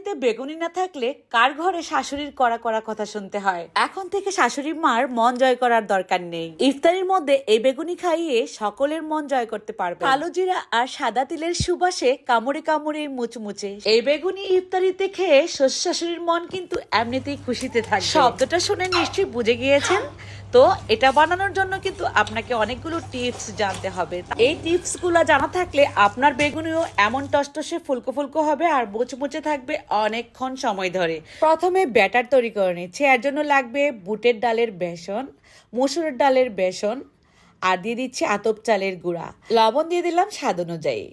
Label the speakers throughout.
Speaker 1: ইফতারিতে বেগুনি না থাকলে কার ঘরে শাশুড়ির করা করা কথা শুনতে হয়? এখন থেকে শাশুড়ি মার মন জয় করার দরকার নেই। ইফতারির মধ্যে এই বেগুনি খাইয়ে সকলের মন জয় করতে পারবে। কালো জিরা আর সাদা তিলের সুবাসে কামড়ে কামড়ে মুচমুচে। এই বেগুনি ইফতারিতে খেয়ে শ্বশুর শাশুড়ির মন কিন্তু এমনিতেই খুশিতে থাকে। শব্দটা শুনে নিশ্চয়ই বুঝে গিয়েছেন? তো এটা বানানোর জন্য কিন্তু আপনাকে অনেকগুলো টিপস জানতে হবে। এই টিপসগুলো জানা থাকলে আপনার বেগুনিও এমন টসটসে ফুলকো ফুলকো হবে আর মুচমুচে থাকবে অনেকক্ষণ সময় ধরে। প্রথমে ব্যাটার তৈরি করে নিচ্ছে, এর জন্য লাগবে বুটের ডালের বেসন, মসুরের ডালের বেসন, আর দিয়ে দিচ্ছি আতপ চালের গুঁড়া। লবণ দিয়ে দিলাম স্বাদ অনুযায়ী।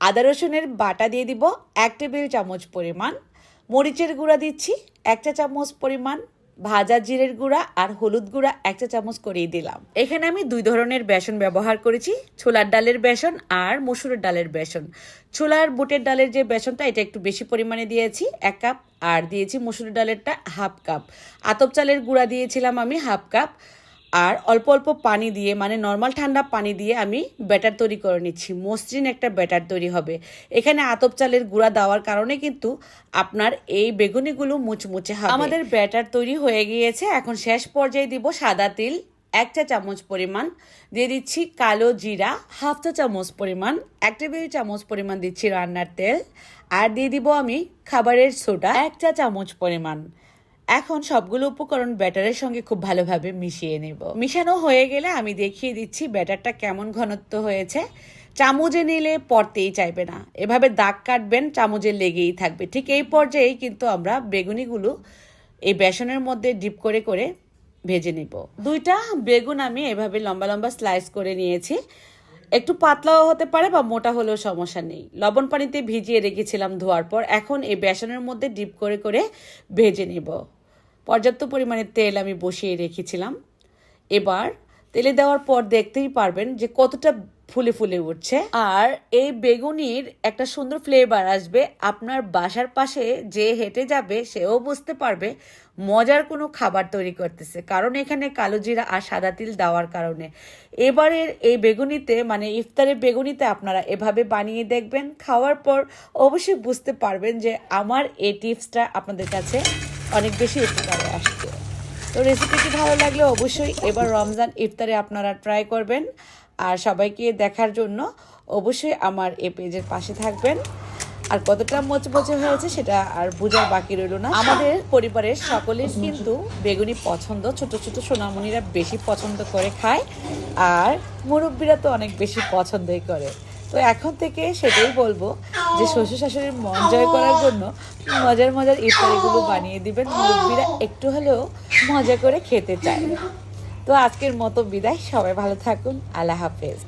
Speaker 1: আদা রসুনের বাটা দিয়ে দিব এক টেবিল চামচ পরিমাণ। মরিচের গুঁড়া দিচ্ছি একটা চামচ পরিমাণ। ভাজা জিরের গুঁড়া আর হলুদ গুঁড়া এক চা চামচ করেই দিলাম। এখানে আমি দুই ধরনের বেসন ব্যবহার করেছি, ছোলার ডালের বেসন আর মসুরের ডালের বেসন। ছোলার বুটের ডালের যে বেসনটা, এটা একটু বেশি পরিমাণে দিয়েছি, এক কাপ, আর দিয়েছি মসুরের ডালেরটা হাফ কাপ। আতপ চালের গুঁড়া দিয়েছিলাম আমি হাফ কাপ আর অল্প অল্প পানি দিয়ে মানে নর্মাল ঠান্ডা পানি দিয়ে আমি ব্যাটার তৈরি করে নিচ্ছি। মসৃণ একটা ব্যাটার তৈরি হবে। এখানে আতপ চালের গুঁড়া দেওয়ার কারণে কিন্তু আপনার এই বেগুনিগুলো মুচমুচে হবে। আমাদের ব্যাটার তৈরি হয়ে গিয়েছে। এখন শেষ পর্যায়ে দিব সাদা তিল। এক চা চামচ পরিমাণ দিয়ে দিচ্ছি কালো জিরা। হাফ চা চামচ পরিমাণ, এক টেবিল চামচ পরিমাণ দিচ্ছি রান্নার তেল। আর দিয়ে দিব আমি খাবারের সোডা এক চা চামচ পরিমাণ। এখন সবগুলো উপকরণ ব্যাটারের সঙ্গে খুব ভালোভাবে মিশিয়ে নেব। মিশানো হয়ে গেলে আমি দেখিয়ে দিচ্ছি ব্যাটারটা কেমন ঘনত্ব হয়েছে। চামচে নিলে পড়তেই চাইবে না। এভাবে দাগ কাটবেন, চামচে লেগেই থাকবে। ঠিক এই পর্যায়েই কিন্তু আমরা বেগুনিগুলো এই বেসনের মধ্যে ডিপ করে করে ভেজে নিব। দুইটা বেগুন আমি এভাবে লম্বা লম্বা স্লাইস করে নিয়েছি। একটু পাতলাও হতে পারে বা মোটা হলেও সমস্যা নেই। লবণ পানিতে ভিজিয়ে রেখেছিলাম ধোয়ার পর, এখন এই বেসনের মধ্যে ডিপ করে করে ভেজে নিব। পর্যাপ্ত পরিমাণে তেল আমি বসিয়ে রেখেছিলাম। এবার তেলে দেওয়ার পর দেখতেই পারবেন যে কতটা ফুলে ফুলে উঠছে। আর এই বেগুনির একটা সুন্দর ফ্লেভার আসবে। আপনার বাসার পাশে যে হেঁটে যাবে, সেও বুঝতে পারবে মজার কোনো খাবার তৈরি করতেছে। কারণ এখানে কালো জিরা আর সাদা তিল দেওয়ার কারণে। এবারের এই বেগুনিতে মানে ইফতারের বেগুনিতে আপনারা এভাবে বানিয়ে দেখবেন। খাওয়ার পর অবশ্যই বুঝতে পারবেন যে আমার এই টিপসটা আপনাদের কাছে অনেক বেশি উপকারে আসছে তো রেসিপিটি ভালো লাগলে অবশ্যই এবার রমজান ইফতারে আপনারা ট্রাই করবেন। আর সবাইকে দেখার জন্য অবশ্যই আমার এ পেজের পাশে থাকবেন। আর কতটা মচমচে হয়েছে সেটা আর বোঝার বাকি রইল না। আমাদের পরিবারের সকলের কিন্তু বেগুনি পছন্দ। ছোট ছোট সোনামণিরা বেশি পছন্দ করে খায়। আর মুরব্বীরা তো অনেক বেশি পছন্দই করে। তো এখন থেকে সেটাই বলব যে শ্বশুর শাশুড়ির মন জয় করার জন্য মজার মজার ইফতারিগুলো বানিয়ে দিবেন। মুরব্বীরা একটু হলেও মজা করে খেতে চায়। তো আজকের মতো বিদায়। সবাই ভালো থাকুন। আল্লাহ হাফেজ।